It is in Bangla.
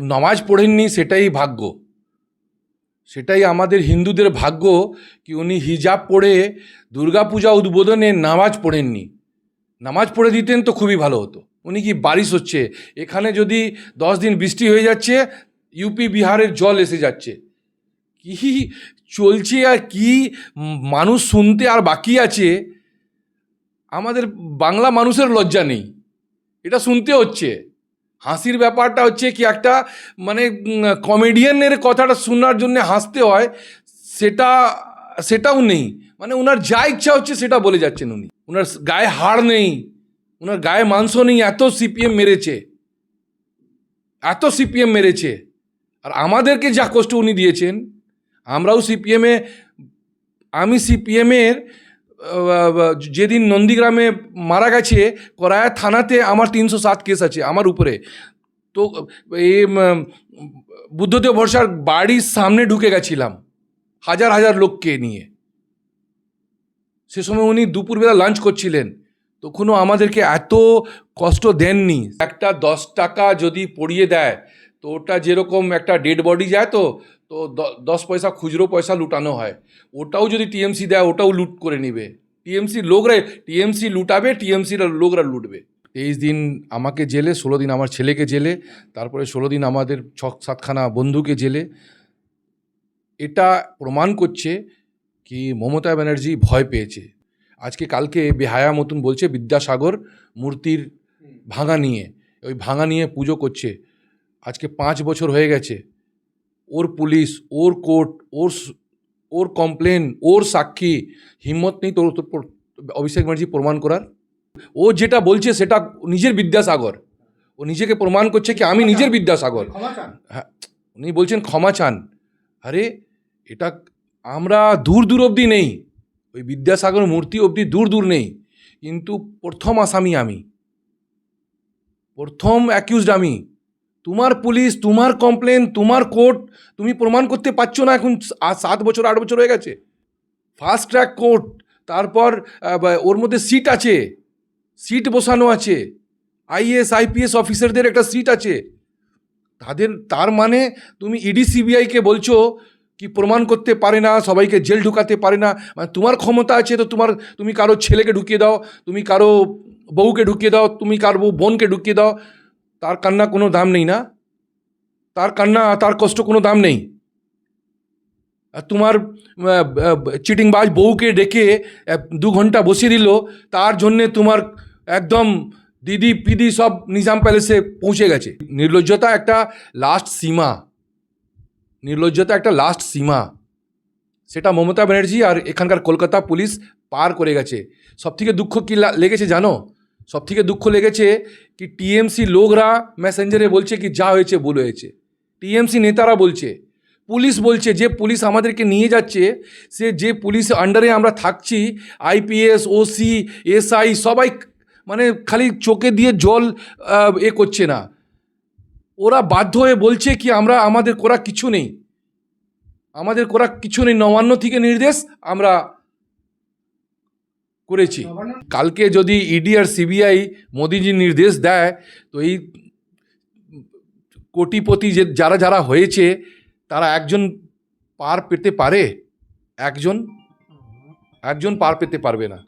নামাজ পড়েননি সেটাই ভাগ্য। সেটাই আমাদের হিন্দুদের ভাগ্য কি উনি হিজাব পড়ে দুর্গাপূজা উদ্বোধনে নামাজ পড়েননি। নামাজ পড়ে দিতেন তো খুবই ভালো হতো। উনি কি বারিশ হচ্ছে? এখানে যদি দশ দিন বৃষ্টি হয়ে যাচ্ছে, ইউপি বিহারের জল এসে যাচ্ছে। কি চলছে আর কি মানুষ শুনতে আর বাকি আছে? আমাদের বাংলা মানুষের লজ্জা নেই। এটা শুনতে হচ্ছে। হাসির ব্যাপারটা হচ্ছে কি একটা মানে কমেডিয়ানের কথাটা শোনার জন্য হাসতে হয়, সেটা, সেটাও নেই। মানে ওনার যা ইচ্ছা হচ্ছে সেটা বলে যাচ্ছেন উনি। ওনার গায়ে হাড় নেই ওনার গায়ে মাংস নেই, এত সিপিএম মেরেছে। এত সিপিএম মেরেছে। আর আমাদেরকে যা কষ্ট উনি দিয়েছেন, আমরাও সিপিএমে আমি সিপিএমের যেদিন নন্দীগ্রামে মারা গেছে, করায়া থানাতে আমার তিনশো সাত কেস আছে, আমার উপরে। তো এই বুদ্ধদেব ভরসার বাড়ির সামনে ঢুকে গেছিলাম, হাজার হাজার লোককে নিয়ে। সে সময় উনি দুপুরবেলা লাঞ্চ করছিলেন, তখনও আমাদেরকে এত কষ্ট দেননি। একটা দশ টাকা যদি পড়িয়ে দেয়, তো ওটা যেরকম একটা ডেড বডি যায় তো তো দ- দশ পয়সা খুচরো পয়সা লুটানো হয়। ওটাও যদি টিএমসি দেয় ওটাও লুট করে নেবে। টিএমসি লোকরা টিএমসি লুটাবে টিএমসির লোকরা লুটবে। তেইশ দিন আমাকে জেলে ষোলো দিন আমার ছেলেকে জেলে তারপরে ষোলো দিন আমাদের ছ সাতখানা বন্ধুকে জেলে। এটা প্রমাণ করছে কি মমতা ব্যানার্জি ভয় পেয়েছে। আজকে কালকে বেহায়া মতন বলছে বিদ্যাসাগর মূর্তির ভাঙা নিয়ে। ওই ভাঙা নিয়ে পুজো করছে। আজকে পাঁচ বছর হয়ে গেছে। ওর পুলিশ ওর কোর্ট ওর ওর কমপ্লেন ওর সাক্ষী হিম্মত নেই তোর অভিষেক ব্যানার্জি প্রমাণ করার। ও যেটা বলছে সেটা নিজের বিদ্যাসাগর। ও নিজেকে প্রমাণ করছে কি আমি নিজের বিদ্যাসাগর। হ্যাঁ উনি বলছেন ক্ষমা চান। আরে এটা আমরা দূর দূর অবধি নেই। ওই বিদ্যাসাগর মূর্তি অবধি দূর দূর নেই। কিন্তু প্রথম আসামি আমি। প্রথম অ্যাকিউজড আমি। তোমার পুলিশ, তোমার কমপ্লেন তোমার কোর্ট তুমি প্রমাণ করতে পারছ না এখন সাত বছর, আট বছর হয়ে গেছে। ফাস্ট ট্র্যাক কোর্ট তারপর ওর মধ্যে সিট আছে। সিট বসানো আছে। আইএস আইপিএস অফিসারদের একটা সিট আছে। তাদের, তার মানে তুমি ইডি সিবিআইকে বলছো কি প্রমাণ করতে পারে না, সবাইকে জেল ঢুকাতে পারে না। মানে তোমার ক্ষমতা আছে তো তোমার, তুমি কারও ছেলেকে ঢুকিয়ে দাও, তুমি কারও বউকে ঢুকিয়ে দাও, তুমি কারও বোনকে ঢুকিয়ে দাও। তার কান্না কোনো দাম নেই না? তার কান্না, তার কষ্ট কোনো দাম নেই? আর তোমার চিটিংবাজ বউকে ডেকে দু ঘণ্টা বসিয়ে দিল, তার জন্যে তোমার একদম দিদি, পিদি সব নিজাম প্যালেসে পৌঁছে গেছে। নির্লজ্জতা একটা লাস্ট সীমা। নির্লজ্জতা একটা লাস্ট সীমা। সেটা মমতা ব্যানার্জি আর এখানকার কলকাতা পুলিশ পার করে গেছে। সবথেকে দুঃখ কী লেগেছে জানো? সবথেকে দুঃখ লেগেছে কি টিএমসি লোকরা মেসেঞ্জারে বলছে কি যা হয়েছে, ভুল হয়েছে। টিএমসি নেতারা বলছে, পুলিশ বলছে যে পুলিশ আমাদেরকে নিয়ে যাচ্ছে, সে যে পুলিশ আন্ডারে আমরা থাকছি, আইপিএস, ওসি, এসআই সবাই মানে খালি চোখে দিয়ে জল এ করছে না। ওরা বাধ্য হয়ে বলছে কি আমরা, আমাদের করা কিছু নেই। আমাদের করা কিছু নেই। নবান্ন থেকে নির্দেশ আমরা করেছি। কালকে যদি ইডি আর সিবিআই মোদিজি নির্দেশ দেয়, তো এই কোটিপতি যে, যারা যারা হয়েছে, তারা একজন পার পেতে পারে? একজন? একজন পার পেতে পারবে না।